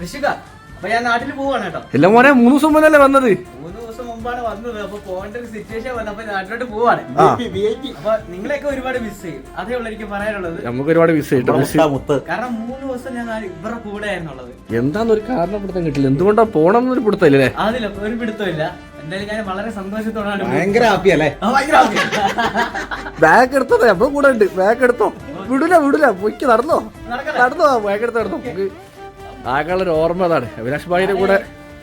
ഋഷിക അപ്പൊ ഞാൻ നാട്ടിൽ പോവാണ് കേട്ടോ. എല്ലാം മോനെ മൂന്ന് ദിവസം മുന്നല്ലേ വന്നത്? മൂന്ന് ദിവസം മുമ്പാണ് വന്നത്. അപ്പൊ പോകേണ്ട ഒരു സിറ്റുവേഷൻ വന്നപ്പോ നാട്ടിലോട്ട് പോവാണ്. ആ. അപ്പൊ നിങ്ങളെയൊക്കെ ഒരുപാട് മിസ് ചെയ്യും. അതേ ഉള്ളൂ എനിക്ക് പറയാനുള്ളത്. നമുക്ക് ഒരുപാട് മിസ് കാരണം മൂന്ന് ദിവസം ഞാൻ നാ- ഇവരുടെ കൂടെ ആയിരുന്നുള്ളത്. എന്താന്ന് ഒരു കാരണം പിടുത്തം കിട്ടില്ല. എന്തുകൊണ്ടാ പോണം എന്നൊരു പിടുത്തല്ലേ അതില്ല ഒരു പിടുത്തമില്ല എന്തായാലും ഞാൻ വളരെ സന്തോഷത്തോടാണ് ഭയങ്കര ഹാപ്പി അല്ലേ. ബാഗ് എടുത്തത്. നമ്മളെ കൂടെ ഉണ്ട്. ബാഗ് എടുത്തോ? വിടില്ല വിടില്ല പൊയ്ക്ക് നടന്നോ. നടന്നോ? ബാഗ് എടുത്തോ നടന്നോ? ആകെയുള്ള ഒരു ഓർമ്മ അതാണ്. അഭിലാഷ് ഭായിയുടെ കൂടെ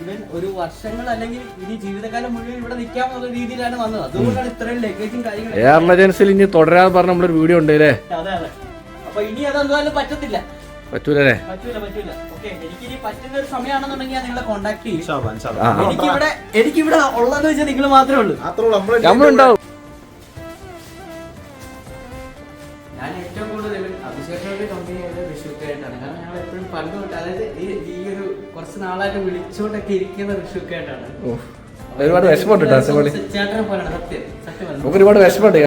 ഇവൻ ഒരു വർഷങ്ങൾ അല്ലെങ്കിൽ ഇനി ജീവിതകാലം മുഴുവൻ ഇവിടെ നിൽക്കാമെന്നുള്ള രീതിയിലാണ് വന്നത്. അതുകൊണ്ടാണ് ഇത്രയും ലഗേജും കാര്യങ്ങളും എയർ ഏജൻസിയിൽ ഇനി തുടരാന്ന് പറഞ്ഞ നമ്മളൊരു വീഡിയോ ഉണ്ട് അല്ലേ? അതെ അതെ. അപ്പൊ ഇനി അതെന്തായാലും പറ്റത്തില്ല. പറ്റൂലേ പറ്റൂല പറ്റൂല. ഓക്കെ എനിക്ക് ഇനി പറ്റുന്ന ഒരു സമയമാണെന്നുണ്ടെങ്കിൽ ഞാൻ നിങ്ങളെ കോൺടാക്ട് ചെയ്യും. എനിക്കിവിടെ എനിക്കിവിടെ ഉള്ളതെന്ന് വെച്ചാൽ നിങ്ങൾ മാത്രമേ ഉള്ളൂ. നമ്മളുണ്ടാവും. ഞാൻ ഏറ്റവും കൂടുതൽ അഭിഷേകയുടെ കമ്പനി ആയത് ഋഷുക്കായിട്ടാണ് കാരണം ഞങ്ങൾ എപ്പോഴും പണ്ട് തൊട്ട് അതായത് ഈ ഈ ഒരു കുറച്ച് നാളായിട്ട് വിളിച്ചോണ്ടൊക്കെ ഇരിക്കുന്ന ഋഷുക്കായിട്ടാണ് ഒരുപാട് വിഷമമുണ്ട് ഒരുപാട് വിഷമമുണ്ട്.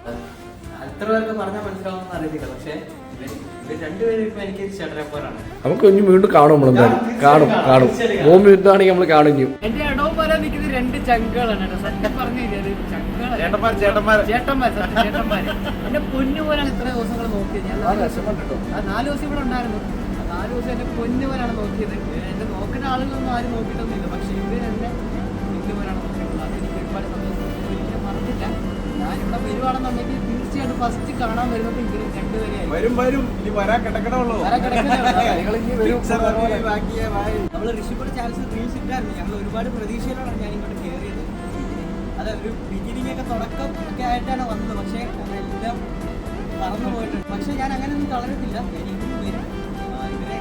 അത്ര പേർക്ക് പറഞ്ഞാൽ മനസ്സിലാവുമെന്ന് അറിയത്തില്ല. പക്ഷേ നമുക്ക് ഇനി വീണ്ടും കാണും നമ്മൾ എന്തായാലും. കാണും കാണും. ഭൂമി യുദ്ധമാണെങ്കിൽ നമ്മൾ കാണും എന്റെ ഇടവും പോലെ നിൽക്കുന്നത് രണ്ട് ചങ്കുകളാണ് സത്യം പറഞ്ഞു എന്റെ പൊന്നു പോലാണ് ഇത്ര ദിവസങ്ങൾ നോക്കിയത്. ഞാൻ നാല് ദിവസം- ഇവിടെ ഉണ്ടായിരുന്നു. ആ നാല് ദിവസം എന്റെ പൊന്നു പോലാണ് നോക്കിയത്. എന്റെ നോക്കുന്ന ആളുകളൊന്നും ആരും നോക്കിയിട്ടൊന്നുമില്ല. പക്ഷെ ഇവർ എന്നെ പൊന്നു പോലാണ് നോക്കിയിട്ടുള്ളത് അത് എനിക്ക് ഒരുപാട് സന്തോഷം. ഒരിക്കലും മറന്നില്ല. ഞാനിവിടെ ഇവിടെ വരുവാണെന്നുണ്ടെങ്കിൽ ഫസ്റ്റ് കാണാൻ വരുന്നത് ഇവർ രണ്ടുപേരെയായിരിക്കും. വരും വരും. ഇനി വരാൻ കിടക്കണുള്ളൂ. നമ്മൾ ഋഷിപ്പുറ ചാൻസ് റീൽസ് ഇട്ടായിരുന്നു. ഞങ്ങൾ ഒരുപാട് പ്രതീക്ഷയിലാണ് ഞാൻ ഇങ്ങോട്ട് കയറിയത് അത് ഒരു ബിഗിനിങ് ഒക്കെ തുടക്കം ഒക്കെ ആയിട്ടാണ് വന്നത്. പക്ഷേ അതെല്ലാം പറന്നു പോയിട്ടുണ്ട്. പക്ഷേ ഞാൻ അങ്ങനെ ഒന്നും തളരത്തില്ല. ഇവരെ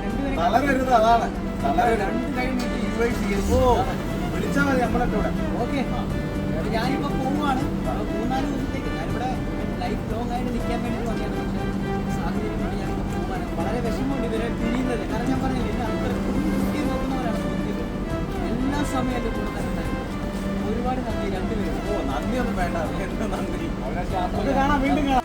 രണ്ടുപേരെ തളരരുത് അതാണ്. രണ്ട് കൈ നീട്ടി ഓ വിളിച്ചാ മതി നമ്മളൊക്കെ ഇവിടെ ഓക്കെ. ഞാനിപ്പോൾ പോവുകയാണ് മൂന്നാൽ ദിവസത്തേക്ക് ഞാനിവിടെ ലോങ് ആയിട്ട് നിൽക്കാൻ വേണ്ടി വന്നതാണ് പക്ഷേ സാഹചര്യം ഞാൻ പോകാൻ വളരെ വിഷമമുണ്ട് ഇവരെ പിരിയുന്നത് കാരണം ഞാൻ പറഞ്ഞില്ല എന്നെ അത്ര കുട്ടി നോക്കുന്നവരാണ് നോക്കിയത് എല്ലാ സമയത്തും എന്റെ കൂടെ തന്നെ ഒരുപാട് നന്ദി രണ്ടുപേരും. ഓ നന്ദി ഒന്നും വേണ്ട. നന്ദി. കാണാം വീണ്ടും കാണാം.